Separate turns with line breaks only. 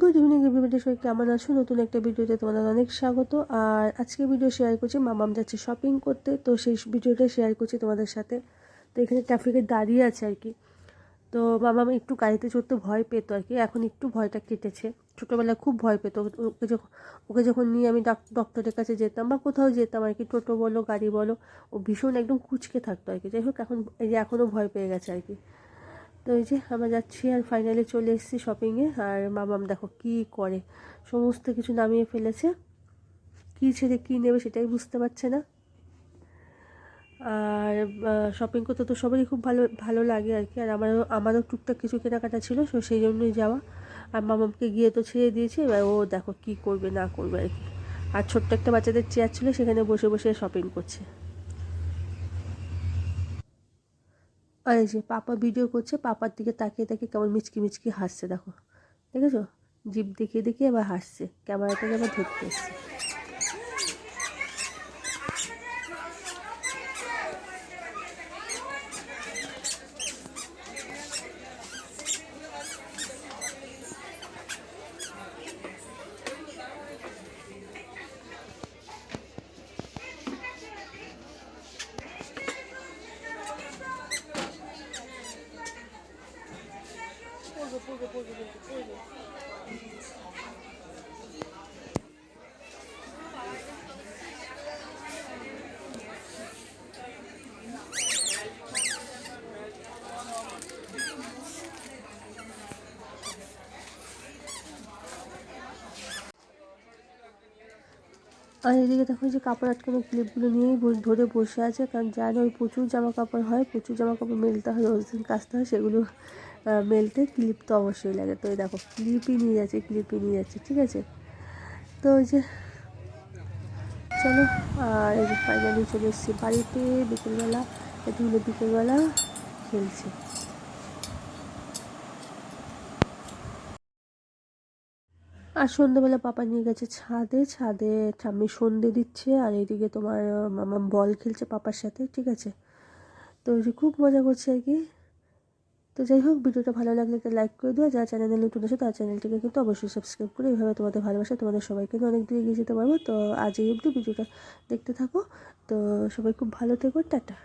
Good evening everybody সবাই কেমন আছো? নতুন একটা ভিডিওতে তোমাদের অনেক স্বাগত। আর আজকে ভিডিও শেয়ার করছি মামাম যাচ্ছে শপিং করতে। তো সেই ভিডিওটা শেয়ার করছি তোমাদের সাথে। তো এখানে ট্রাফিকে দাঁড়িয়ে আছে আর কি। তো মামাম একটু গাড়িতে চড়তে ভয় পেতো আর কি। এখন একটু ভয়টা কেটেছে। ছোটোবেলায় খুব ভয় পেতো। ওকে যখন ওকে যখন নিয়ে আমি ডক্টরের কাছে যেতাম বা কোথাও যেতাম আর কি, টোটো বলো, গাড়ি বলো, ও ভীষণ একদম কুচকে থাকতো আর কি। যাই হোক, এখন, এই যে এখনও ভয় পেয়ে গেছে আর কি। তো এই যে আমরা যাচ্ছি আর ফাইনালি চলে এসেছি শপিংয়ে আর মামাম দেখো কি করে। সমস্ত কিছু নামিয়ে ফেলেছে। কী ছেড়ে কী নেবে সেটাই বুঝতে পারছে না। আর শপিং করতে তো সবারই খুব ভালো ভালো লাগে আর কি। আর আমারও আমারও টুকটাক কিছু কেনাকাটা ছিল, সো সেই জন্যই যাওয়া। আর মামামকে গিয়ে তো ছেড়ে দিয়েছি, এবার ও দেখো কি করবে না করবে আর কি। আর ছোট্ট একটা বাচ্চাদের চেয়ার ছিল, সেখানে বসে বসে শপিং করছে। আর এই যে পাপা ভিডিও করছে, পাপার দিকে তাকিয়ে তাকিয়ে কেমন মিচকি মিচকি হাসছে, দেখো। দেখেছ? জিপ দেখিয়ে দেখিয়ে আবার হাসছে। ক্যামেরাটাকে আবার ধরতে এসছে। আর এদিকে দেখো যে কাপড় আটকানো ক্লিপগুলো নিয়েই ধরে বসে আছে। কারণ জানো ওই প্রচুর জামা কাপড় হয়, প্রচুর জামা কাপড় মেলতে হয়, রোজ দিন কাচতে হয়, সেগুলো মেলতে ক্লিপ তো অবশ্যই লাগে। তো দেখো, ক্লিপই নিয়ে যাচ্ছে, ক্লিপই নিয়ে যাচ্ছে, ঠিক আছে? তো ওই যে, চলো, আর এই যে ফাইনালি চলে এসেছি বাড়িতে। বিকেলবেলা হলো বিকেলবেলা খেলছে। আর সন্ধ্যেবেলা পাপা নিয়ে গেছে ছাদে ছাদে ঠাম্মি সন্ধে দিচ্ছে, আর এদিকে তোমার মামা বল খেলছে পাপার সাথে, ঠিক আছে? তো ওই যে খুব মজা করছে আর কি। তো যাই হোক, ভিডিওটা ভালো লাগলে একটা লাইক করে দেওয়া যারা চ্যানেলে নতুন আছে, তার চ্যানেলটিকে কিন্তু অবশ্যই সাবস্ক্রাইব করে এইভাবে তোমাদের ভালোবাসা তোমাদের সবাইকে অনেক দূরে এগিয়ে যেতে পারব। তো আজ এই অবধি ভিডিওটা দেখতে থাকো। তো সবাই খুব ভালো থেকো। টাটা।